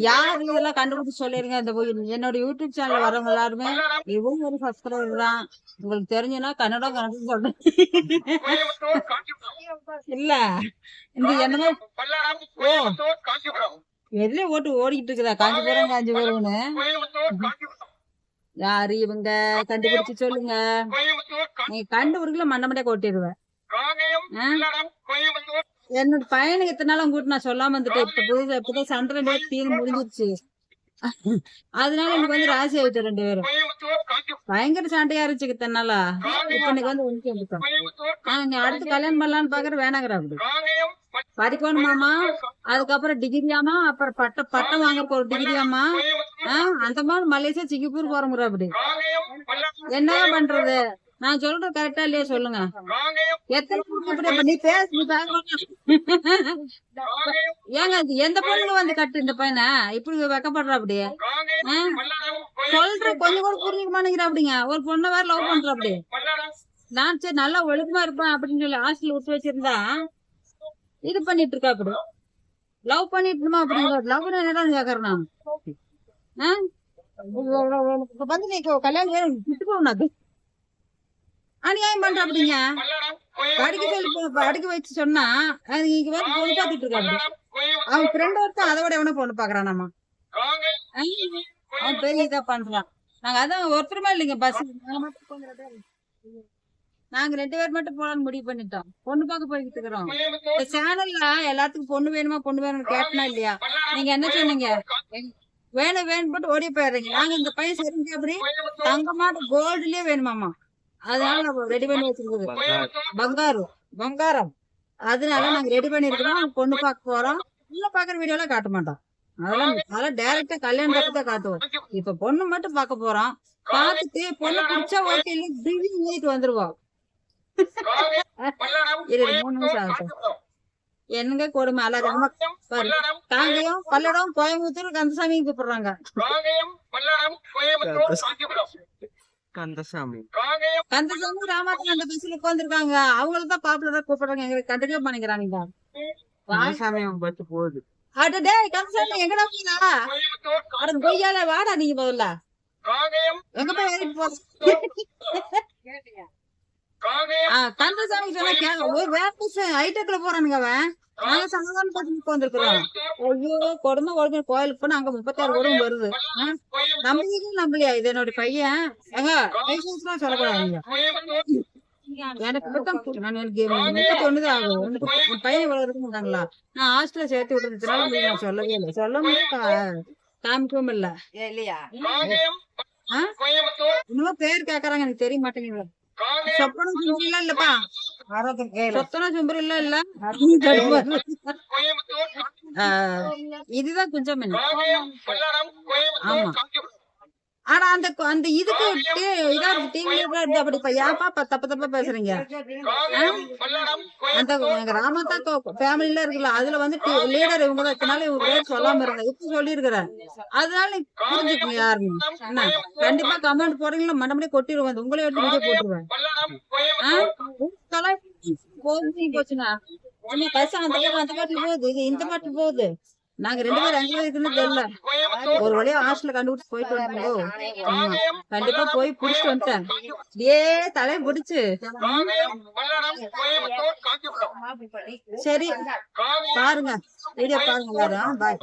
யாரு இதெல்லாம் கண்டுபிடிச்சு சொல்லிருங்க. இந்த போய் என்னோட யூடியூப் சேனல் வரவங்க எல்லாருமே. இவங்க ஒரு சப்ஸ்கிரைபர் தான். உங்களுக்கு தெரிஞ்சுன்னா கன்னடம் கன்னடம் சொல்றேன். இல்ல. இந்த என்னமோ எதுல ஓ ஓட்டு ஓடிக்கிட்டு இருக்குதா? காஞ்சிபுரம் காஞ்சிபுரம்னு. யாரு இவங்க? கண்டுபிடிச்சு சொல்லுங்க. நீ கண்டு நீங்க கண்டுபிடிக்கல மண்டை மண்டைய கொட்டிடுவேன் என்னோட பையனுக்கு இத்தனை நாள் உங்ககிட்ட நான் சொல்லாம வந்துட்டேன் இப்ப புதுசா இப்பதான் சண்டை ரெண்டு பேரும் தீர்ந்து முடிஞ்சிருச்சு. அதனால எனக்கு வந்து ராசி ஆயிட்டு ரெண்டு பேரும். பயங்கர சண்டையா இருந்துச்சு இத்தனை நாளா. இப்ப இன்னைக்கு வந்து உனக்கு எடுத்தோம் நீ அடுத்து கல்யாணம் பண்ணலான்னு பாக்குற வேணாங்கிற அப்படி. படிக்கணுமாமா அதுக்கப்புறம் டிகிரியாமா அப்புறம் பட்டம் பட்டம் வாங்க ஒரு டிகிரியாமா ஆஹ் அந்த மாதிரி மலேசியா சிங்கப்பூர் போறோங்கிற அப்படி. என்ன பண்றது? நான் சொல்றது கரெக்டா இல்லையா சொல்லுங்க. காங்கயம். எத்தனை பொண்ணு நீ பேசு ஏங்க எந்த பொண்ணுங்க வந்து கட்டு இந்த பையனை? இப்படி வெக்கப்படுற அப்படி? சொல்ற கொஞ்சம் கூட புரிஞ்சுக்க மாட்டேங்கிற அப்படிங்க. ஒரு பொண்ணை வேற லவ் பண்ற அப்படி. நான் சரி நல்லா ஒழுக்கமா இருப்பேன் அப்படின்னு சொல்லி ஹாஸ்டல் விட்டு வச்சிருந்தா இது பண்ணிட்டு இருக்கா அப்படி? லவ் பண்ணிட்டு இருமா அப்படிங்கிற லவ் என்னடா கேக்குறேன் நான்? வந்து நீ கல்யாணம் வேணும் விட்டு அது அநியாயம் பண்ற அப்படிங்க பல்லாரம் படிக்க சொல்லி படிக்க வச்சு சொன்னா அது இங்க வந்து பொண்ணு பாத்துட்டு இருக்கா அப்படி பல்லாரம் கோயம்புத்தூர் அவன் ஃப்ரெண்ட் ஒருத்தன் அதை விட எவனோ பொண்ணு பாக்குறானாமா அவன் பெரிய இதா பண்றான். நாங்க அதான் ஒருத்தருமே இல்லைங்க பஸ் நாங்க ரெண்டு பேர் மட்டும் போலான்னு முடிவு பண்ணிட்டோம். பொண்ணு பார்க்க போய்கிட்டு இருக்கிறோம். இந்த சேனல்ல எல்லாத்துக்கும் பொண்ணு வேணுமா பொண்ணு வேணும்னு கேட்டனா இல்லையா? நீங்க என்ன சொன்னீங்க? வேணும் வேணும் போட்டு ஓடி போயிடுறீங்க. நாங்க இந்த பையன் சரிங்க அப்படி தங்கமாட்ட கோல்டுலயே வேணுமாமா அதனால நம்ம ரெடி பண்ணி வச்சிருக்குது பங்காரு பங்காரம். அதனால நாங்க ரெடி பண்ணிருக்கிறோம் பொண்ணு பார்க்க போறோம். உள்ள பாக்குற வீடியோல காட்ட மாட்டோம். அதெல்லாம் அதெல்லாம் டைரக்டா கல்யாணம் தான் காட்டுவோம். இப்ப பொண்ணு மட்டும் பார்க்க போறோம். பார்த்துட்டு பொண்ணு பிடிச்சா ஓகே இல்ல வந்துருவோம். இரு இரு, மூணு நிமிஷம் ஆகட்டும் என்னங்க கொடுமை? அழகா பாரு. காங்கயம் பல்லடம் கோயம்புத்தூர் கந்தசாமி கூப்பிடுறாங்க கந்தசாமி. கந்தசாமி அந்த பஸ்ல உட்காந்துருக்காங்க அவங்களுக்கு தான் பாப்புலரா கூப்பிடுறாங்க. எங்களுக்கு கண்டினியூ பண்ணிக்கிறாங்க கந்தசாமி பஸ் போகுது. அட டேய் கந்தசாமி எங்கடா போறா அட கொய்யால வாடா நீங்க முதல்ல. எங்க போய் ஏறிட்டு போற ஆ, கந்தசாமி சொன்னா ஒரு வேற ஹைடெக்ல போறானுங்க அவன். நாங்க சமாதானம் பார்த்து உட்காந்துருக்கிறோம் ஐயோ கொடுமை கோயிலுக்கு போனா அங்க முப்பத்தாறு குடும்பம் வருது? நம்புறீங்க நம்பலையா? இது என்னோட பையன். ஏங்க லைசன்ஸ்லாம் சொல்லக்கூடாதுங்க. எனக்கு நான் எனக்கு முப்பத்தி ஒண்ணுதான் ஆகும். உன் பையன் இவ்வளவு இருக்குங்கிறாங்களா நான் ஹாஸ்டல்ல சேர்த்து விட்டதுனால உங்களுக்கு நான் சொல்லவே இல்லை. சொல்ல காமிக்கவும் இல்ல. இல்லையா? ஆ? இன்னும் பேர் கேக்குறாங்க எனக்கு தெரிய மாட்டேங்குது. சொப்பன சும்பரி இல்ல இல்லப்பா? சொத்தன சும்பரி இல்ல இல்ல. ஆ, இதுதான் குஞ்சம் ஆமா. ஆனா அந்த அந்த இதுக்கு இதா இருக்கு டிவில இருந்து அப்படி இப்ப ஏப்பா தப்பு தப்பா பேசுறீங்க? அந்த எங்க ராமத்தா ஃபேமிலில இருக்குல்ல அதுல வந்து லீடர் இவங்க தான். இதனால இவங்க பேர் சொல்லாம இருந்தா இப்ப சொல்லியிருக்கிறேன் அதனால நீ யாருன்னு. என்ன? கண்டிப்பா கமெண்ட் போடுறீங்களா? மண்டபடி கொட்டிடுவேன். உங்களே எடுத்து வீடியோ போட்டுருவேன். போகுது சும்மா பஸ் அந்த பக்கம் அந்த பாட்டுல போகுது இது இந்த பாட்டுல போகுது. நாங்க ரெண்டு பேரும் எங்க இருக்குன்னு தெரியல. ஒரு வழியா ஹாஸ்டல்ல கண்டுபிடிச்சு போயிட்டு வந்தோம் கண்டிப்பா போய் புடிச்சிட்டு வந்துட்டேன். ஏ தலையை பிடிச்சு. சரி பாருங்க. வீடியோ பாருங்க எல்லாரும். பாய்